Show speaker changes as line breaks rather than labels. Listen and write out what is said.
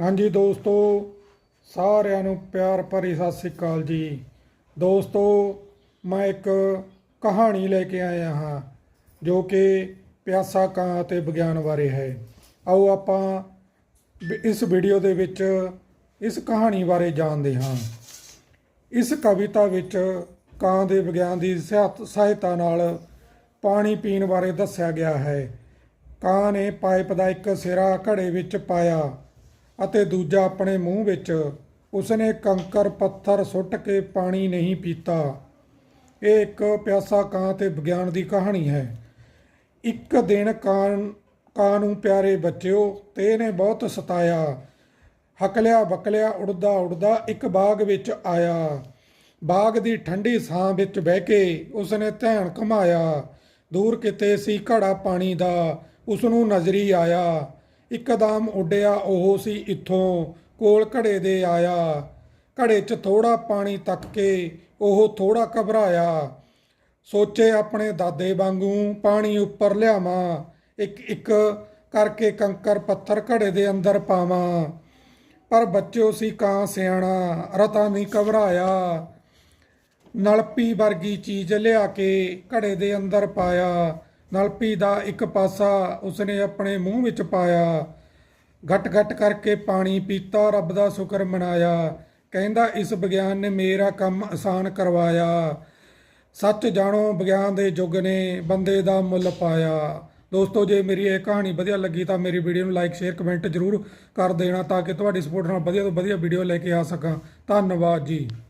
ਹਾਂਜੀ ਦੋਸਤੋ, ਸਾਰਿਆਂ ਨੂੰ ਪਿਆਰ ਭਰੀ ਸਤਿ ਸ੍ਰੀ ਅਕਾਲ ਜੀ। ਦੋਸਤੋ, ਮੈਂ ਇੱਕ ਕਹਾਣੀ ਲੈ ਕੇ ਆਇਆ ਹਾਂ, ਜੋ ਕਿ ਪਿਆਸਾ ਕਾਂ ਅਤੇ ਵਿਗਿਆਨ ਬਾਰੇ ਹੈ। ਆਓ ਆਪਾਂ ਇਸ ਵੀਡੀਓ ਦੇ ਵਿੱਚ ਇਸ ਕਹਾਣੀ ਬਾਰੇ ਜਾਣਦੇ ਹਾਂ। ਇਸ ਕਵਿਤਾ ਵਿੱਚ ਕਾਂ ਦੇ ਵਿਗਿਆਨ ਦੀ ਸਹਾਇਤ- ਸਹਾਇਤਾ ਨਾਲ ਪਾਣੀ ਪੀਣ ਬਾਰੇ ਦੱਸਿਆ ਗਿਆ ਹੈ। ਕਾਂ ਨੇ ਪਾਈਪ ਦਾ ਇੱਕ ਸਿਰਾ ਘੜੇ ਵਿੱਚ ਪਾਇਆ। ਅਤੇ ਦੂਜਾ ਆਪਣੇ ਮੂੰਹ ਵਿੱਚ ਉਸਨੇ ਕੰਕਰ ਪੱਥਰ ਸੁੱਟ ਕੇ ਪਾਣੀ ਨਹੀਂ ਪੀਤਾ। ਇਹ ਇੱਕ ਪਿਆਸਾ ਕਾਂ ਤੇ ਵਿਗਿਆਨ ਦੀ ਕਹਾਣੀ ਹੈ। ਇੱਕ ਦਿਨ ਕਾਂ ਕਾਂ ਨੂੰ ਪਿਆਰੇ ਬੱਚਿਓ, ਤੇ ਇਹਨੇ ਬਹੁਤ ਸਤਾਇਆ। ਹਕਲਿਆ ਬਕਲਿਆ ਉੜਦਾ ਉੜਦਾ ਇੱਕ ਬਾਗ ਵਿੱਚ ਆਇਆ। ਬਾਗ ਦੀ ਠੰਡੀ ਛਾਂ ਵਿੱਚ ਬਹਿ ਕੇ ਉਸਨੇ ਧਿਆਨ ਘਮਾਇਆ। ਦੂਰ ਕਿਤੇ ਸੀ ਘੜਾ ਪਾਣੀ ਦਾ। ਉਸ ਨੂੰ ਨਜ਼ਰੀ ਆਇਆ। ਇੱਕਦਮ ਉੱਡਿਆ ਉਹ ਸੀ ਇੱਥੋਂ, ਕੋਲ ਘੜੇ ਦੇ ਆਇਆ। ਘੜੇ 'ਚ ਥੋੜਾ ਪਾਣੀ ਤੱਕ ਕੇ ਉਹ ਥੋੜਾ ਘਬਰਾਇਆ। ਸੋਚੇ ਆਪਣੇ ਦਾਦੇ ਵਾਂਗੂ ਪਾਣੀ ਉੱਪਰ ਲਿਆਵਾਂ, ਇੱਕ ਇੱਕ ਕਰਕੇ ਕੰਕਰ ਪੱਥਰ ਘੜੇ ਦੇ ਅੰਦਰ ਪਾਵਾਂ। ਪਰ ਬੱਚਿਓ ਸੀ ਕਾਂ ਸਿਆਣਾ, ਰਤਾ ਨਹੀਂ ਘਬਰਾਇਆ। ਨਲਪੀ ਵਰਗੀ ਚੀਜ਼ ਲਿਆ ਕੇ ਘੜੇ ਦੇ ਅੰਦਰ ਪਾਇਆ। ਨਲਪੀ ਦਾ ਇੱਕ ਪਾਸਾ ਉਸਨੇ ਆਪਣੇ ਮੂੰਹ ਵਿੱਚ ਪਾਇਆ। ਘਟ ਘਟ ਕਰਕੇ ਪਾਣੀ ਪੀਤਾ, ਰੱਬ ਦਾ ਸ਼ੁਕਰ ਮਨਾਇਆ। ਕਹਿੰਦਾ, ਇਸ ਵਿਗਿਆਨ ਨੇ ਮੇਰਾ ਕੰਮ ਆਸਾਨ ਕਰਵਾਇਆ। ਸੱਚ ਜਾਣੋ, ਵਿਗਿਆਨ ਦੇ ਯੁੱਗ ਨੇ ਬੰਦੇ ਦਾ ਮੁੱਲ ਪਾਇਆ। ਦੋਸਤੋ, ਜੇ ਮੇਰੀ ਇਹ ਕਹਾਣੀ ਵਧੀਆ ਲੱਗੀ ਤਾਂ ਮੇਰੀ ਵੀਡੀਓ ਨੂੰ ਲਾਈਕ ਸ਼ੇਅਰ ਕਮੈਂਟ ਜ਼ਰੂਰ ਕਰ ਦੇਣਾ ਤਾਂ ਕਿ ਤੁਹਾਡੀ ਸਪੋਰਟ ਨਾਲ ਵਧੀਆ ਤੋਂ ਵਧੀਆ ਵੀਡੀਓ ਲੈ ਕੇ ਆ ਸਕਾਂ। ਧੰਨਵਾਦ ਜੀ।